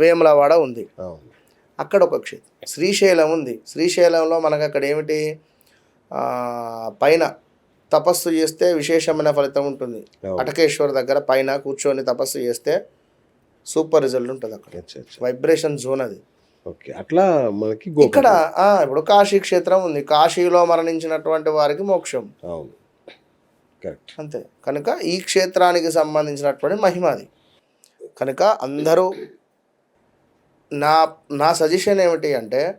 వేములవాడ ఉంది. అవును. అక్కడ ఒక క్షేత్రం. శ్రీశైలం ఉంది. శ్రీశైలంలో మనకు అక్కడ ఏమిటి పైన తపస్సు చేస్తే విశేషమైన ఫలితం ఉంటుంది. అటకేశ్వర్ దగ్గర పైన కూర్చొని తపస్సు చేస్తే సూపర్ రిజల్ట్ ఉంటుంది అక్కడ. వైబ్రేషన్ జోన్ అది. ఓకే. అట్లా మనకి ఇక్కడ ఇప్పుడు కాశీ క్షేత్రం ఉంది. కాశీలో మరణించినటువంటి వారికి మోక్షం. కరెక్ట్. అంతే. కనుక ఈ క్షేత్రానికి సంబంధించినటువంటి మహిమ అది. కనుక అందరూ నా నా సజెషన్ ఏమిటి అంటే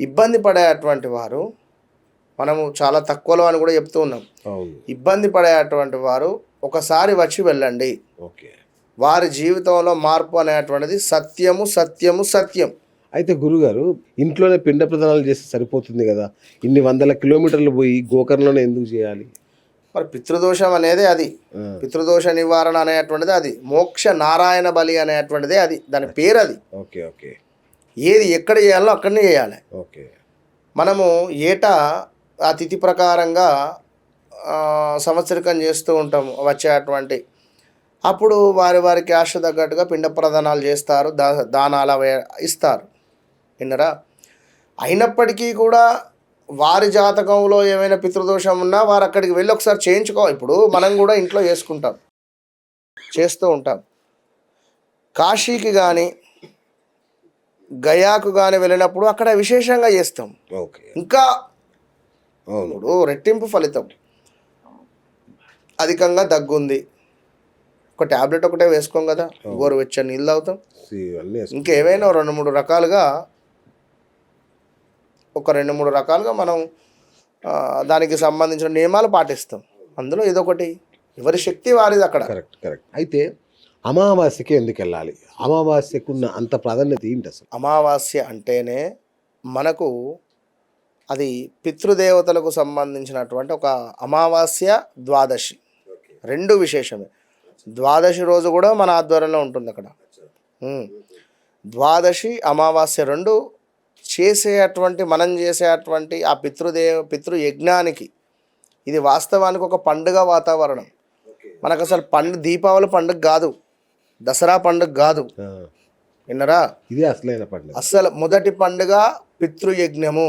ఇబ్బంది పడేటువంటి వారు మనము చాలా తక్కువలో అని కూడా చెప్తూ ఉన్నాం. ఇబ్బంది పడేటువంటి వారు ఒకసారి వచ్చి వెళ్ళండి. ఓకే. వారి జీవితంలో మార్పు అనేటువంటిది సత్యము సత్యము సత్యం. అయితే గురుగారు ఇంట్లోనే పిండ ప్రదానాలు చేస్తే సరిపోతుంది కదా? ఇన్ని వందల కిలోమీటర్లు పోయి గోకర్ణలోనే ఎందుకు చేయాలి? మరి పితృదోషం అనేది అది. పితృదోష నివారణ అనేటువంటిది అది. మోక్ష నారాయణ బలి అనేటువంటిదే అది. దాని పేరు అది ఓకే ఓకే. ఏది ఎక్కడ చేయాలో అక్కడనే చేయాలి. ఓకే. మనము ఏటా ఆ తిథి ప్రకారంగా సంవత్సరికం చేస్తూ ఉంటాము వచ్చేటువంటి. అప్పుడు వారి వారికి ఆశ తగ్గట్టుగా పిండ ప్రదానాలు చేస్తారు దా దానాలు అవి ఇస్తారు. విన్నరా? అయినప్పటికీ కూడా వారి జాతకంలో ఏమైనా పితృదోషం ఉన్నా వారు అక్కడికి వెళ్ళి ఒకసారి చేయించుకో. ఇప్పుడు మనం కూడా ఇంట్లో చేసుకుంటాం. చేస్తూ ఉంటాం. కాశీకి కానీ గయాకు కానీ వెళ్ళినప్పుడు అక్కడ విశేషంగా చేస్తాం. ఓకే. ఇంకా అవును. ఇప్పుడు రెట్టింపు ఫలితం. అధికంగా దగ్గుంది. ఒక ట్యాబ్లెట్ ఒకటే వేసుకోం కదా. గోరువెచ్చని నీళ్ళు తాగుతాం. ఇంకేమైనా రెండు మూడు రకాలుగా ఒక రెండు మూడు రకాలుగా మనం దానికి సంబంధించిన నియమాలు పాటిస్తాం. అందులో ఇదొకటి. ఎవరి శక్తి వారిది అక్కడ. Correct correct. అయితే అమావాస్యకి ఎందుకు వెళ్ళాలి? అమావాస్యకు ఉన్న అంత ప్రాధాన్యత ఏంటి అసలు? అమావాస్య అంటేనే మనకు అది పితృదేవతలకు సంబంధించినటువంటి ఒక అమావాస్య ద్వాదశి. రెండు విశేషమే. ద్వాదశి రోజు కూడా మన ఆధ్వర్యంలో ఉంటుంది అక్కడ. ద్వాదశి అమావాస్య రెండు చేసేటువంటి మనం చేసేటువంటి ఆ పితృదేవ పితృ యజ్ఞానికి ఇది వాస్తవానికి ఒక పండుగ వాతావరణం. మనకు అసలు పండుగ దీపావళి పండుగ కాదు. దసరా పండుగ కాదు. విన్నరా? ఇదే అసలైన పండుగ. అసలు మొదటి పండుగ పితృయజ్ఞము.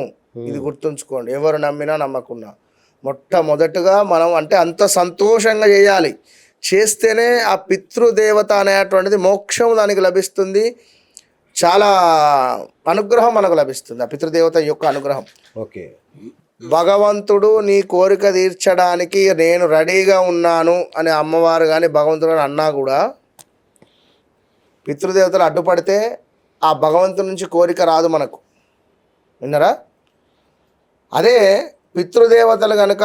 ఇది గుర్తుంచుకోండి. ఎవరు నమ్మినా నమ్మకున్నా. మొట్టమొదటిగా మనం అంటే అంత సంతోషంగా చేయాలి. చేస్తేనే ఆ పితృదేవత అనేటువంటిది మోక్షం దానికి లభిస్తుంది. చాలా అనుగ్రహం మనకు లభిస్తుంది. ఆ పితృదేవత యొక్క అనుగ్రహం. ఓకే. భగవంతుడు నీ కోరిక తీర్చడానికి నేను రెడీగా ఉన్నాను అని అమ్మవారు కానీ భగవంతుడు అని అన్నా కూడా పితృదేవతలు అడ్డుపడితే ఆ భగవంతుడి నుంచి కోరిక రాదు మనకు. విన్నరా? అదే పితృదేవతలు కనుక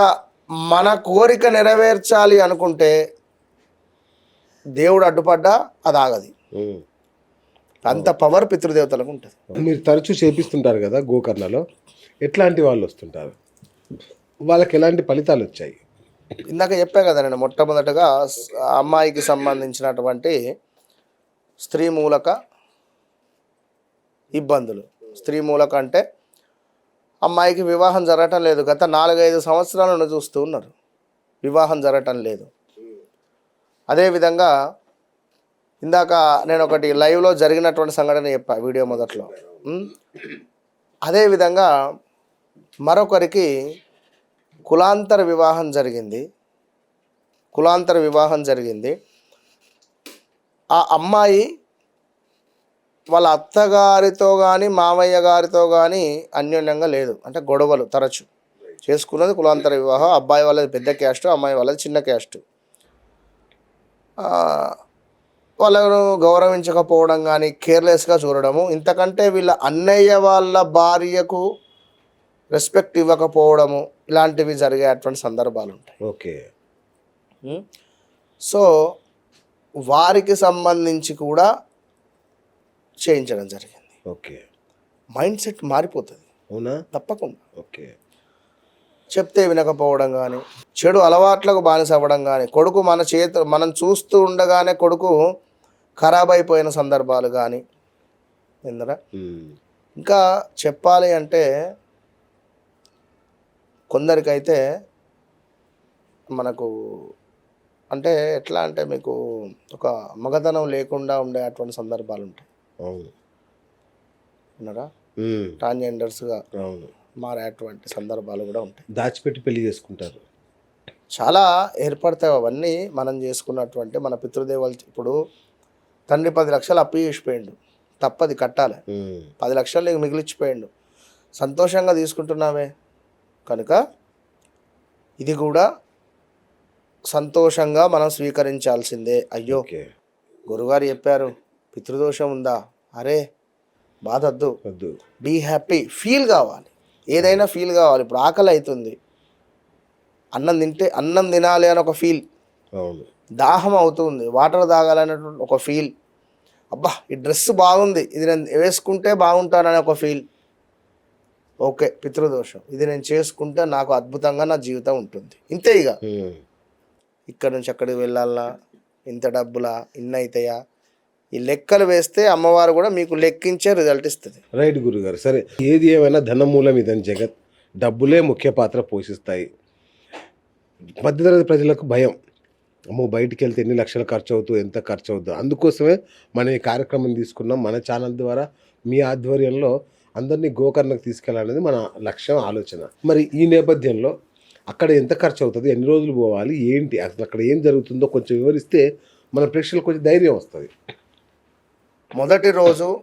మన కోరిక నెరవేర్చాలి అనుకుంటే దేవుడు అడ్డుపడ్డా అది ఆగది. అంత పవర్ పితృదేవతలకు ఉంటుంది. మీరు తరచూ చేపిస్తుంటారు కదా గోకర్ణలో. ఎట్లాంటి వాళ్ళు వస్తుంటారు? వాళ్ళకి ఎలాంటి ఫలితాలు వచ్చాయి? ఇందాక చెప్పా కదా నేను మొట్టమొదటగా అమ్మాయికి సంబంధించినటువంటి స్త్రీ మూలక ఇబ్బందులు. స్త్రీ మూలక అంటే అమ్మాయికి వివాహం జరగటం లేదు. గత నాలుగైదు సంవత్సరాల నుండి చూస్తూ ఉన్నారు. వివాహం జరగటం లేదు. అదేవిధంగా ఇందాక నేను ఒకటి లైవ్లో జరిగినటువంటి సంఘటన చెప్పా వీడియో మొదట్లో. అదేవిధంగా మరొకరికి కులాంతర వివాహం జరిగింది. కులాంతర వివాహం జరిగింది. ఆ అమ్మాయి వాళ్ళ అత్తగారితో కానీ మామయ్య గారితో కానీ అన్యోన్యంగా లేదు. అంటే గొడవలు తరచు. చేసుకున్నది కులాంతర వివాహం. అబ్బాయి వాళ్ళది పెద్ద క్యాస్ట్ అమ్మాయి వాళ్ళది చిన్న క్యాస్ట్. వాళ్ళను గౌరవించకపోవడం కానీ కేర్లెస్గా చూడడము ఇంతకంటే వీళ్ళ అన్నయ్య వాళ్ళ భార్యకు రెస్పెక్ట్ ఇవ్వకపోవడము ఇలాంటివి జరిగేటువంటి సందర్భాలు ఉంటాయి. ఓకే? సో వారికి సంబంధించి కూడా చేయించడం జరిగింది. ఓకే. మైండ్ సెట్ మారిపోతుంది. అవునా? తప్పకుండా. ఓకే. చెప్తే వినకపోవడం కానీ చెడు అలవాట్లకు బానిస అవ్వడం కానీ కొడుకు మన చేత మనం చూస్తూ ఉండగానే కొడుకు ఖరాబ్ అయిపోయిన సందర్భాలు కానీ ఇందరా? ఉమ్. ఇంకా చెప్పాలి అంటే కొందరికైతే మనకు అంటే ఎట్లా అంటే మీకు ఒక మగతనం లేకుండా ఉండే అటువంటి సందర్భాలు ఉంటాయి. అవును. ట్రాన్స్జెండర్స్గా అవును. మారేటువంటి సందర్భాలు కూడా ఉంటాయి. దాచిపెట్టి పెళ్ళి చేసుకుంటారు. చాలా ఏర్పడతాయి అవన్నీ మనం చేసుకున్నటువంటి మన పితృదేవాలు. ఇప్పుడు తండ్రి పది లక్షలు అప్పు చేసిపోయిండు. తప్పది కట్టాలి. పది లక్షలు నీకు మిగిలిచ్చిపోయిండు. సంతోషంగా తీసుకుంటున్నావే. కనుక ఇది కూడా సంతోషంగా మనం స్వీకరించాల్సిందే. అయ్యో గురుగారు చెప్పారు పితృదోషం ఉందా? అరే బాధద్దు. వద్దు. బీ హ్యాపీ ఫీల్ కావాలి. ఏదైనా ఫీల్ కావాలి. ఇప్పుడు ఆకలి అవుతుంది. అన్నం తింటే అన్నం తినాలి అని ఒక ఫీల్ అవును. దాహం అవుతుంది. వాటర్ తాగాలనేటువంటి ఒక ఫీల్. అబ్బా ఈ డ్రెస్ బాగుంది. ఇది నేను వేసుకుంటే బాగుంటానని ఒక ఫీల్. ఓకే పితృదోషం. ఇది నేను చేసుకుంటే నాకు అద్భుతంగా నా జీవితం ఉంటుంది. ఇంతే ఇక ఇక్కడ నుంచి అక్కడికి వెళ్ళాలా? ఇంత డబ్బులా? ఇన్ని అవుతాయా ఈ లెక్కలు వేస్తే అమ్మవారు కూడా మీకు లెక్కించే రిజల్ట్ ఇస్తుంది. రైట్ గురుగారు సరే. ఏది ఏమైనా ధనమూలం ఇదని జగత్ డబ్బులే ముఖ్య పాత్ర పోషిస్తాయి. మధ్యతరగతి ప్రజలకు భయం. అమ్మో బయటికి వెళ్తే ఎన్ని లక్షలు ఖర్చు అవుతుంది ఎంత ఖర్చు అవుతుంది అందుకోసమే మనం ఈ కార్యక్రమం తీసుకున్నాం. మన ఛానల్ ద్వారా మీ ఆధ్వర్యంలో అందరినీ గోకర్ణకు తీసుకెళ్ళాలనేది మన లక్ష్యం ఆలోచన. మరి ఈ నేపథ్యంలో అక్కడ ఎంత ఖర్చు అవుతుంది ఎన్ని రోజులు పోవాలి ఏంటి అసలు అక్కడ ఏం జరుగుతుందో కొంచెం వివరిస్తే మన ప్రేక్షకులకు కొంచెం ధైర్యం వస్తుంది. మొదటి రోజు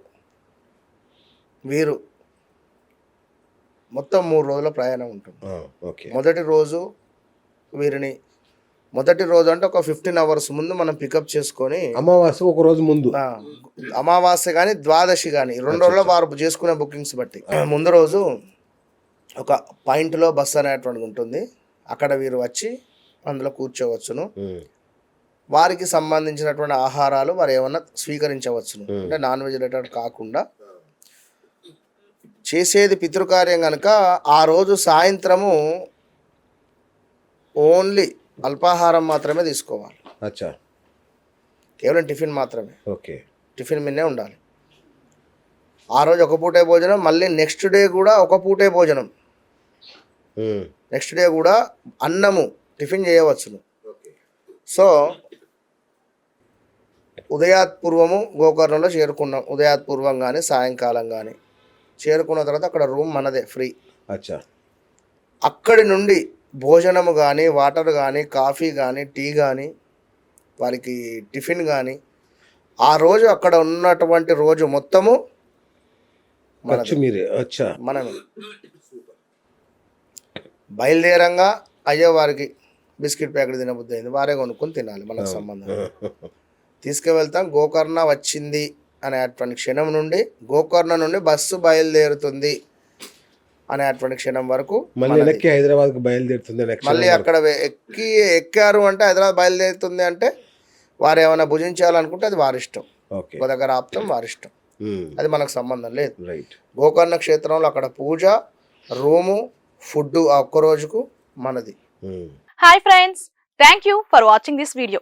వీరు మొత్తం మూడు రోజుల ప్రయాణం ఉంటుంది. ఓకే. మొదటి రోజు వీరిని మొదటి రోజు అంటే ఒక ఫిఫ్టీన్ అవర్స్ ముందు మనం పికప్ చేసుకొని అమావాస్య ఒక రోజు ముందు. అమావాస్య కానీ ద్వాదశి కానీ రెండు రోజుల వారు చేసుకునే బుకింగ్స్ బట్టి. ముందు రోజు ఒక పాయింట్లో బస్ అనేటువంటిది ఉంటుంది. అక్కడ వీరు వచ్చి అందులో కూర్చోవచ్చును. వారికి సంబంధించినటువంటి ఆహారాలు వారు ఏమన్నా స్వీకరించవచ్చును. అంటే నాన్ వెజ్ రిలేటెడ్ కాకుండా చేసేది పితృకార్యం కనుక ఆ రోజు సాయంత్రము ఓన్లీ అల్పాహారం మాత్రమే తీసుకోవాలి. అచ్చా. కేవలం టిఫిన్ మాత్రమే. ఓకే. టిఫిన్ మిన్నే ఉండాలి. ఆ రోజు ఒక పూటే భోజనం మళ్ళీ నెక్స్ట్ డే కూడా ఒక పూటే భోజనం. నెక్స్ట్ డే కూడా అన్నము టిఫిన్ చేయవచ్చును. సో ఉదయాత్పూర్వము గోకర్ణంలో చేరుకున్నాం. ఉదయాత్పూర్వం కానీ సాయంకాలం కానీ చేరుకున్న తర్వాత అక్కడ రూమ్ మనదే ఫ్రీ. అచ్చా. అక్కడి నుండి భోజనము కానీ వాటర్ కానీ కాఫీ కానీ టీ కానీ వారికి టిఫిన్ కానీ ఆ రోజు అక్కడ ఉన్నటువంటి రోజు మొత్తము మీరే. అచ్చా. మనమే. బయలుదేరంగా అయ్యో వారికి బిస్కెట్ ప్యాకెట్ తినబుద్ధి అయింది. వారే కొనుక్కొని తినాలి మనకు సంబంధం. తీసుకువెళ్తాం. గోకర్ణ వచ్చింది అనేటువంటి క్షణం నుండి గోకర్ణ నుండి బస్సు బయలుదేరుతుంది. అనేటువంటి క్షణం వరకు మళ్ళీ. వెనక్కి హైదరాబాద్కి బయలుదేరుతుంది నెక్స్ట్ మళ్ళీ అక్కడ ఎక్కి ఎక్కారు అంటే హైదరాబాద్ బయలుదేరుతుంది అంటే వారు ఏమైనా భుజించాలనుకుంటే అది వారి ఇష్టం ఓకే. ఒక దగ్గర ఆప్తం వారి ఇష్టం అది మనకు సంబంధం లేదు. రైట్ గోకర్ణ క్షేత్రంలో అక్కడ పూజ రూము ఫుడ్ ఆ ఒక్క రోజుకు మనది. Hi friends thank you for watching this video